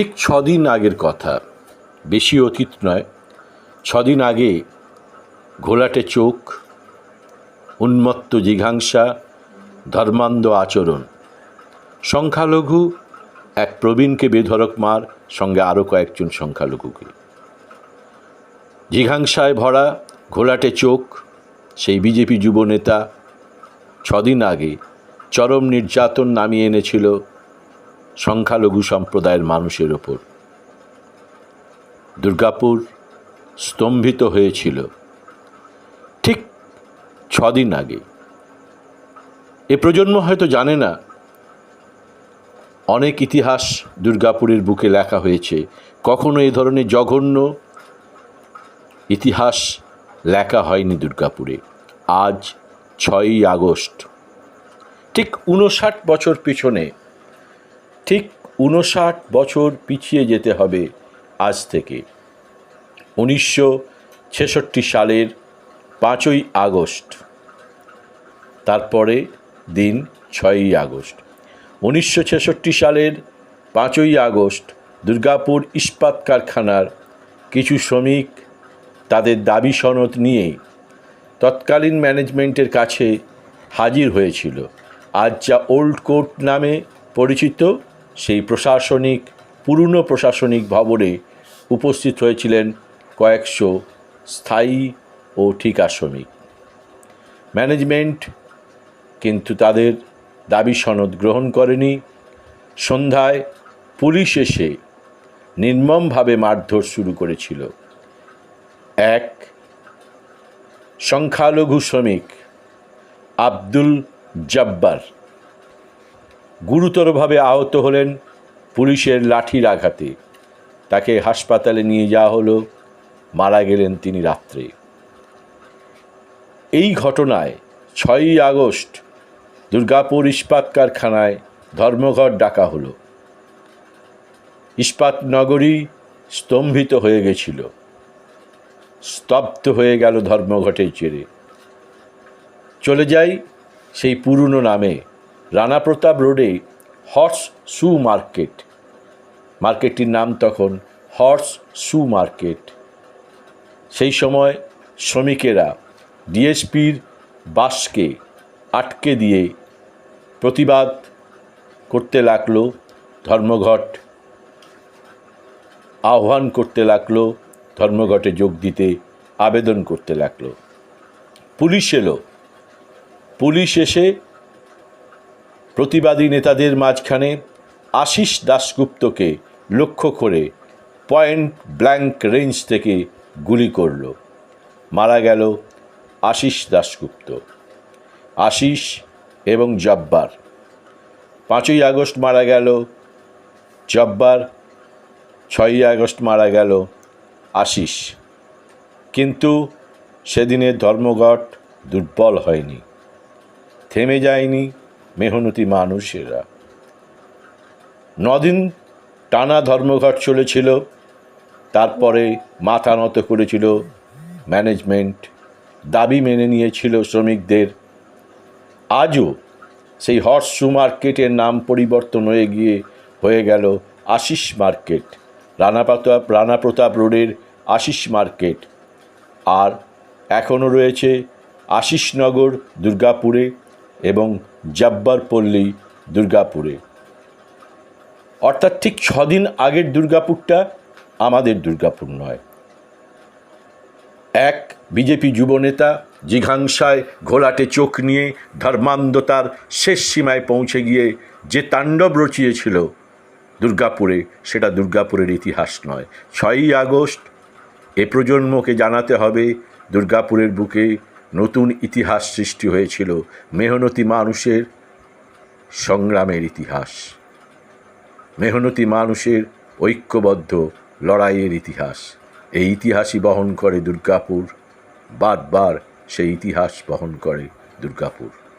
ঠিক ছদিন আগের কথা। বেশি অতীত নয়, ছদিন আগে ঘোলাটে চোখ, উন্মত্ত জিঘাংসা, ধর্মান্ধ আচরণ। সংখ্যালঘু, এক প্রবীণকে বেধরক মার, সঙ্গে আরও কয়েকজন সংখ্যালঘুকে। জিঘাংসায় ভরা ঘোলাটে চোখ, সেই বিজেপি যুবনেতা ছদিন আগে চরম নির্যাতন নামিয়ে এনেছিল সংখ্যালঘু সম্প্রদায়ের মানুষের ওপর। দুর্গাপুর স্তম্ভিত হয়েছিল ঠিক ছদিন আগে। এ প্রজন্ম হয়তো জানে না, অনেক ইতিহাস দুর্গাপুরের বুকে লেখা হয়েছে। কখনো এ ধরনের জঘন্য ইতিহাস লেখা হয়নি দুর্গাপুরে। আজ ছয়ই আগস্ট, ঠিক উনষাট বছর পিছনে ঠিক উনষাট বছর পিছিয়ে যেতে হবে আজ থেকে। উনিশশো ছেষট্টি সালের পাঁচই আগস্ট। তারপরে দিন ছয়ই আগস্ট। উনিশশো ছেষট্টি সালের পাঁচই আগস্ট দুর্গাপুর ইস্পাত কারখানার কিছু শ্রমিক তাদের দাবি সনদ নিয়ে তৎকালীন ম্যানেজমেন্টের কাছে হাজির হয়েছিল। আজ যা ওল্ড কোর্ট নামে পরিচিত সেই প্রশাসনিক, পুরনো প্রশাসনিক ভবনে উপস্থিত হয়েছিলেন কয়েকশো স্থায়ী ও ঠিকা শ্রমিক ম্যানেজমেন্ট কিন্তু তাদের দাবি সনদ গ্রহণ করেনি। সন্ধ্যায় পুলিশ এসে নির্মমভাবে মারধর শুরু করেছিল। এক সংখ্যালঘু শ্রমিক, আব্দুল জব্বার। গুরুতরভাবে আহত হলেন পুলিশের লাঠির আঘাতে। তাকে হাসপাতালে নিয়ে যাওয়া হলো। মারা গেলেন তিনি রাত্রে। এই ঘটনায় ছয়ই আগস্ট দুর্গাপুর ইস্পাত কারখানায় ধর্মঘট ডাকা হলো। ইস্পাত নগরী স্তম্ভিত হয়ে গেছিল। স্তব্ধ হয়ে গেল ধর্মঘটের জেরে। চলে যাই সেই পুরনো নামে। রানা প্রতাপ রোডে হর্স শু মার্কেট। মার্কেটটির নাম তখন হর্স শু মার্কেট। সেই সময় শ্রমিকেরা ডিএসপির বাসকে আটকে দিয়ে প্রতিবাদ করতে লাগল, ধর্মঘট আহ্বান করতে লাগল, ধর্মঘটে যোগ দিতে আবেদন করতে লাগল। পুলিশ এলো। পুলিশ এসে প্রতিবাদী নেতাদের মাঝখানে আশিস দাশগুপ্তকে লক্ষ্য করে পয়েন্ট ব্ল্যাঙ্ক রেঞ্জ থেকে গুলি করল। মারা গেল আশিস দাশগুপ্ত, আশিস এবং জব্বার। পাঁচই আগস্ট মারা গেল জব্বার, ছয়ই আগস্ট মারা গেল আশিস। কিন্তু সেদিনের ধর্মঘট দুর্বল হয়নি, থেমে যায়নি। মেহনতি মানুষেরা। নদিন টানা ধর্মঘট চলেছিল, তারপরে মাথা নত করেছিল ম্যানেজমেন্ট, দাবি মেনে নিয়েছিল শ্রমিকদের। আজও সেই হর্স মার্কেটের নাম পরিবর্তন হয়ে গিয়ে হয়ে গেল আশিস মার্কেট রানা প্রতাপ রানা প্রতাপ রোডের আশিস মার্কেট। আর এখনও রয়েছে আশিসনগর, দুর্গাপুরে এবং জব্বারপল্লী দুর্গাপুরে। অর্থাৎ ঠিক ছদিন আগের দুর্গাপুরটা আমাদের দুর্গাপুর নয়। এক বিজেপি যুবনেতা জিঘাংসায় ঘোলাটে চোখ নিয়ে ধর্মান্ধতার শেষ সীমায় পৌঁছে গিয়ে যে তাণ্ডব রচিয়েছিল দুর্গাপুরে, সেটা দুর্গাপুরের ইতিহাস নয়। ছয়ই আগস্ট, এ প্রজন্মকে জানাতে হবে দুর্গাপুরের বুকে নতুন ইতিহাস সৃষ্টি হয়েছিল মেহনতি মানুষের সংগ্রামের ইতিহাস। মেহনতি মানুষের ঐক্যবদ্ধ লড়াইয়ের ইতিহাস। এই ইতিহাসই বহন করে দুর্গাপুর, বারবার সেই ইতিহাস বহন করে দুর্গাপুর।